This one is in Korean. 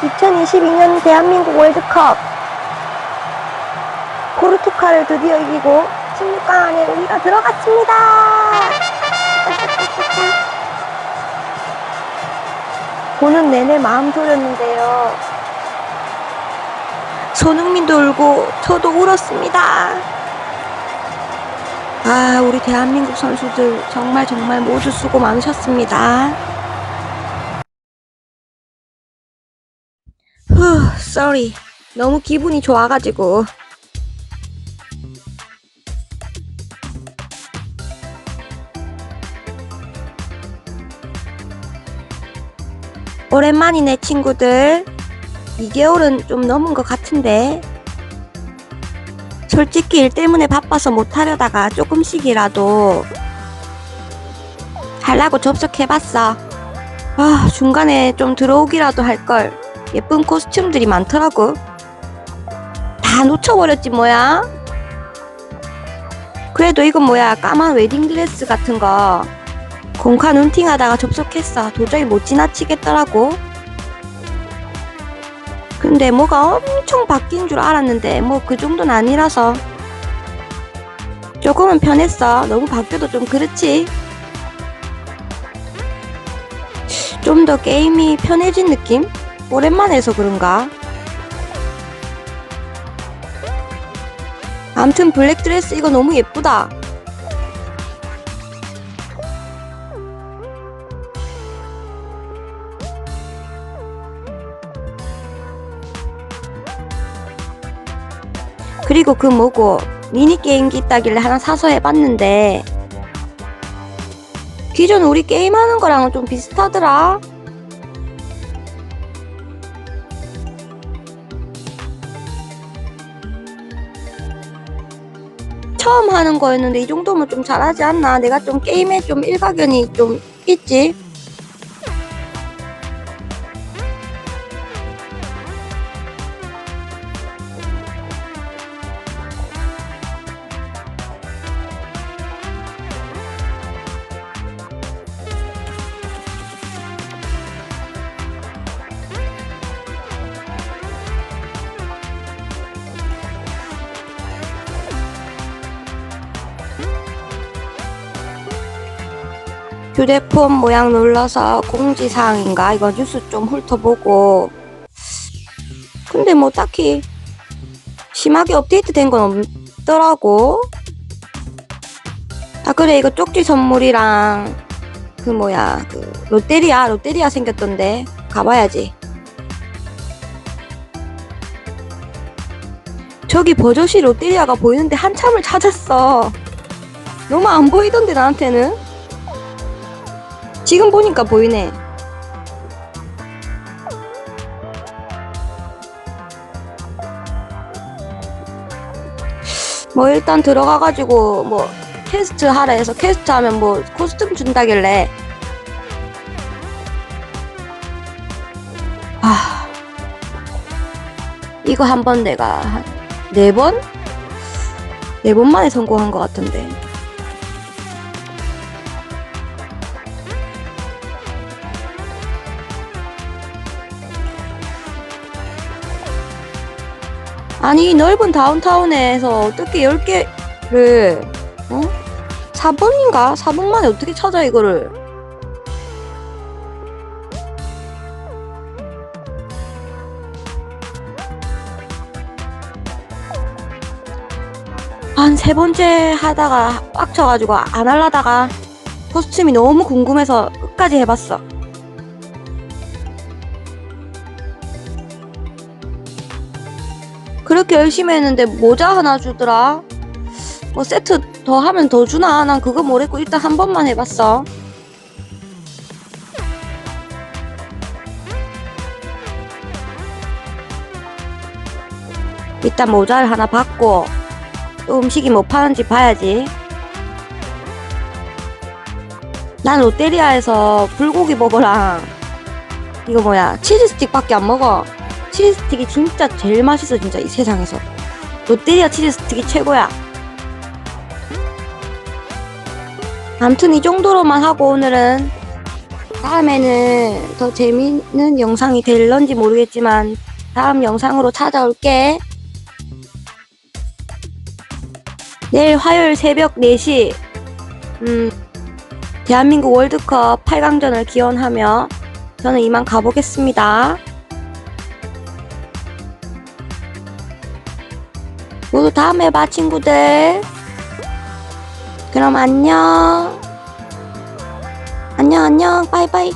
2022년 대한민국 월드컵 포르투갈을 드디어 이기고 16강 안에 우리가 들어갔습니다. 보는 내내 마음 졸였는데요. 손흥민도 울고 저도 울었습니다. 아, 우리 대한민국 선수들 정말 정말 모두 수고 많으셨습니다. 후, sorry. 너무 기분이 좋아가지고. 오랜만이네, 친구들. 2개월은 좀 넘은 것 같은데. 솔직히 일 때문에 바빠서 못하려다가 조금씩이라도 하려고 접속해봤어. 아, 중간에 좀 들어오기라도 할걸. 예쁜 코스튬들이 많더라고. 다 놓쳐버렸지, 뭐야? 그래도 이건 뭐야, 까만 웨딩드레스 같은 거. 공카 눈팅하다가 접속했어. 도저히 못 지나치겠더라고. 근데 뭐가 엄청 바뀐 줄 알았는데 뭐 그 정도는 아니라서 조금은 편했어. 너무 바뀌어도 좀 그렇지. 좀 더 게임이 편해진 느낌? 오랜만에 해서 그런가? 암튼 블랙 드레스 이거 너무 예쁘다. 그리고 그 뭐고 미니게임기 있다길래 하나 사서 해봤는데 기존 우리 게임하는 거랑은 좀 비슷하더라 처음 하는 거였는데 이 정도면 좀 잘하지 않나? 내가 좀 게임에 좀 일가견이 좀 있지 휴대폰 모양 눌러서 공지사항인가? 이거 뉴스 좀 훑어보고. 근데 뭐 딱히 심하게 업데이트 된 건 없더라고. 아 그래. 이거 쪽지 선물이랑 그 뭐야 그 롯데리아 롯데리아 생겼던데. 가봐야지. 저기 버젓이 롯데리아가 보이는데 한참을 찾았어. 너무 안 보이던데 나한테는 지금 보니까 보이네. 뭐 일단 들어가가지고 뭐 퀘스트 하라 해서 퀘스트 하면 뭐 코스튬 준다길래 아 이거 한 번 내가 한네 번? 네 번 만에 성공한 것 같은데 아니 이 넓은 다운타운에서 어떻게 10개를 어? 4번인가? 4번 만에 어떻게 찾아 이거를 한 세 번째 하다가 빡쳐가지고 안 할라다가 코스튬이 너무 궁금해서 끝까지 해봤어 그렇게 열심히 했는데 모자 하나 주더라. 뭐 세트 더 하면 더 주나? 난 그거 모르겠고 일단 한 번만 해봤어. 일단 모자를 하나 받고 또 음식이 뭐 파는지 봐야지. 난 롯데리아에서 불고기 버거랑 이거 뭐야 치즈 스틱밖에 안 먹어. 치즈 스틱이 진짜 제일 맛있어 진짜 이 세상에서 롯데리아 치즈 스틱이 최고야 암튼 이 정도로만 하고 오늘은 다음에는 더 재밌는 영상이 될런지 모르겠지만 다음 영상으로 찾아올게. 내일 화요일 새벽 4시 음, 대한민국 월드컵 8강전을 기원하며 저는 이만 가보겠습니다. 모두 다음에 봐 친구들. 그럼 안녕. 안녕 안녕 빠이빠이.